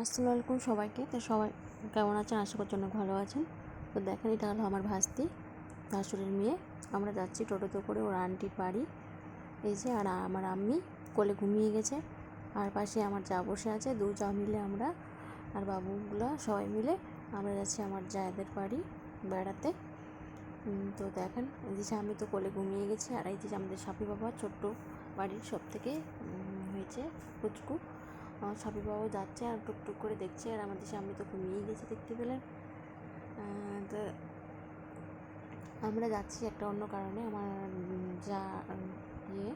আসসালামু আলাইকুম সবাইকে। তো সবাই কেমন আছেন? আশা করছি অনেক ভালো আছেন। তো দেখেন, এটা হলো আমার ভাস্তি শাশুড়ির মেয়ে। আমরা যাচ্ছি টোটোতে করে ওর আন্টির বাড়ি। এই যে, আর আমার আম্মি কোলে ঘুমিয়ে গেছে। আর পাশে আমার যা বসে আছে, দু যা মিলে আমরা আর বাবুগুলো সবাই মিলে আমরা যাচ্ছি আমার জায়দের বাড়ি বেড়াতে। তো দেখেন, এই যে আমি তো কোলে ঘুমিয়ে গেছি। আর এই যে আমাদের সাপি বাবা, ছোট্ট বাড়ির সব থেকে হয়েছে পুচকু আমার সাপি বাবাও যাচ্ছে আর টুকটুক করে দেখছে আর আমাদের সামনে তো ঘুমিয়েই গেছে দেখতে আহ, তো আমরা যাচ্ছি একটা অন্য কারণে। আমার যা ইয়ে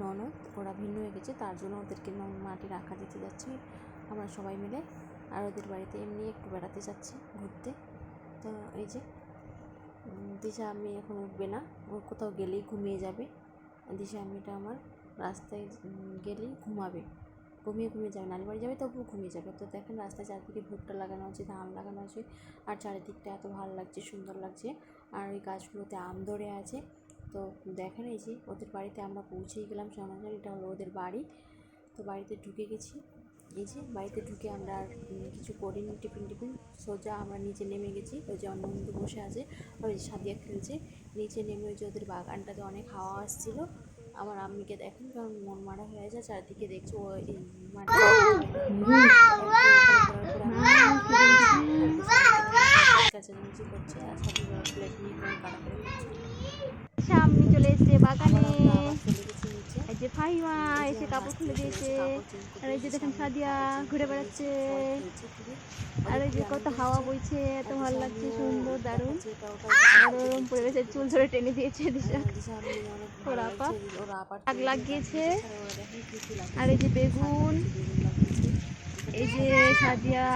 ননদ ওরা ভিন্ন হয়ে গেছে তার জন্য ওদেরকে মাটি রাখা দিতে যাচ্ছি। আমরা সবাই মিলে আর ওদের বাড়িতে এমনি একটু বেড়াতে যাচ্ছি ঘুরতে। তো এই যে দিশা আমি এখন উঠবে না ও কোথাও গেলেই ঘুমিয়ে যাবে। দিশা আমিটা আমার রাস্তায় গেলেই ঘুমাবে। ঘুমিয়ে ঘুমিয়ে যাবে নানি বাড়ি যাবে তবুও ঘুমিয়ে যাবে। তো দেখেন রাস্তায় চারদিকে ভুট্টা লাগানো আছে, ধান লাগানো আছে, আর চারিদিকটা এত ভালো লাগছে, সুন্দর লাগছে। আর ওই গাছগুলোতে আম ধরে আছে। তো দেখেন এই যে ওদের বাড়িতে আমরা পৌঁছেই গেলাম সোনাঝার এটা হলো ওদের বাড়ি। তো বাড়িতে ঢুকে গেছি। এই যে বাড়িতে ঢুকে আমরা আর কিছু করিনি, টিফিন টিফিন। সোজা আমরা নিচে নেমে গেছি, ওই যে অন্য বসে আছে, ওই যে সাদিয়া খেলছে। নিচে নেমে ওই যে ওদের বাগানটাতে অনেক হাওয়া আসছিল। আমার আম্মিকে দেখেন কারণ মন মারা হয়ে যায় চারিদিকে দেখছি ও কাছাকাছি করছে আর সাথে প্লেট নিয়ে কেমন কাটাকাটি করছে সামনে চলে এসেছে বাগানে আবার চলে গেছি নিচে এই যে ফাহিমা এসে কাপড় খুলে দিয়েছে, আর এই যে দেখেন সাদিয়া ঘুরে বেড়াচ্ছে, আর এই যে কত হাওয়া বইছে, এত ভালো লাগছে, সুন্দর, দারুণ। গরম পরিবেশের চুল ধরে টেনে দিয়েছে শাক লাগিয়েছে, আর এই যে বেগুন, এই যে সাদিয়া,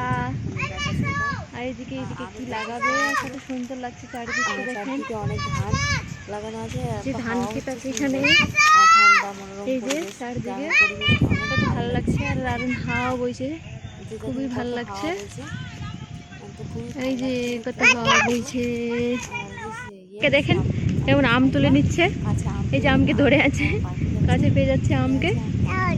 আর এইদিকে এইদিকে কি লাগাবে, কত সুন্দর লাগছে চারিদিকটা দেখেন। অনেক ধান। লাগানো আছে আর যে এত ধান ক্ষেত আছে এখানে। সুন্দর। আর ঠান্ডা মনোরম এই যে চারদিকে। গ্রামের পরিবেশটা অনেক কত ভালো লাগছে। আর দারুণ হাওয়া বইছে। খুবই ভালো লাগছে। এই যে কত হাওয়া বইছে। দেখেন? কেমন আম তুলে নিচ্ছে? আচ্ছা, এই যে আমকে ধরে আছে। কাছে পেয়ে যাচ্ছে আমকে। আর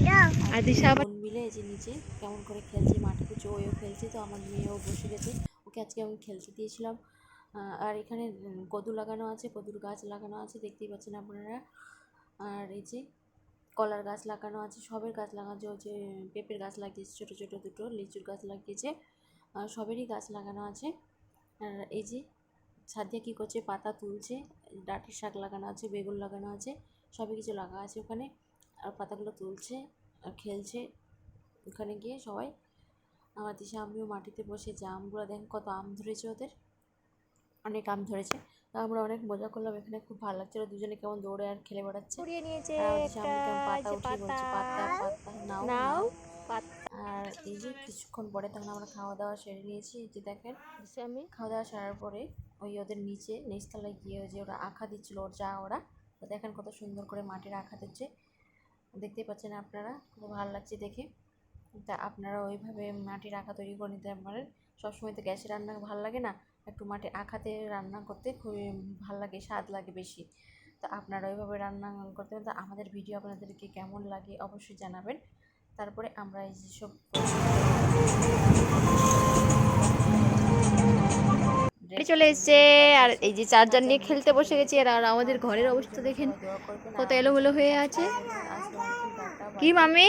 আর দিশা আবার মিলে এই যে নিচে কেমন করে খেলছে মাঠে ওইও খেলছে তো আমার মেয়েও বসে গেছে। ওকে আজকে আমি খেলতে দিয়েছিলাম। আর এখানে কদু লাগানো আছে, কদুর গাছ লাগানো আছে, দেখতেই পাচ্ছেন আপনারা। আর এই যে কলার গাছ লাগানো আছে, সবের গাছ লাগানো যে পেঁপের গাছ লাগিয়েছে, ছোটো ছোটো দুটো, লিচুর গাছ লাগিয়েছে আর সবেরই গাছ লাগানো আছে। আর এই যে সাদিয়া কী করছে, পাতা তুলছে, ডাঁটির শাক লাগানো আছে, বেগুন লাগানো আছে সবই কিছু লাগা আছে ওখানে, আর পাতাগুলো তুলছে, আর খেলছে। ওখানে গিয়ে সবাই, আমার দিশা আমিও মাটিতে বসে যে আমগুলো দেখেন কত আম ধরেছে ওদের। অনেক আম ধরেছে। তো আমরা অনেক মজা করলাম এখানে খুব ভালো লাগছিল। দুজনে কেমন দৌড়ে আর খেলে বেড়াচ্ছে। কুড়িয়ে নিয়েছে পাতা একটা উঠিয়ে বলছে পাতা। পাতা নাও আর এই যে কিছুক্ষণ পরে তখন আমরা খাওয়া দাওয়া সেরে নিয়েছি। যে দেখেন আমি। খাওয়া দাওয়া সারার পরে ওই ওদের নিচে নিচতলায় গিয়ে ওই যে ওরা আঁকা দিচ্ছিল ওর যা ওরা। তো দেখেন কত সুন্দর করে মাটির আঁকা দিচ্ছে। দেখতেই পাচ্ছেন আপনারা খুব ভালো লাগছে দেখে। তা আপনারা ওইভাবে মাটির আঁকা তৈরি করে নিতে পারেন। সবসময় তো গ্যাসে রান্না ভালো লাগে না। একটু মাটির আঁকাতে রান্না করতে খুবই ভালো লাগে, স্বাদ লাগে বেশি। তো আপনারা ওইভাবে রান্না করতে তো আমাদের ভিডিও আপনাদেরকে কেমন লাগে অবশ্যই জানাবেন। তারপরে আমরা এই যেসব চলে এসেছে, আর এই যে চার্জার নিয়ে খেলতে বসে গেছি, আর আমাদের ঘরের অবস্থা দেখেন, কত এলোমেলো হয়ে আছে। কি মামি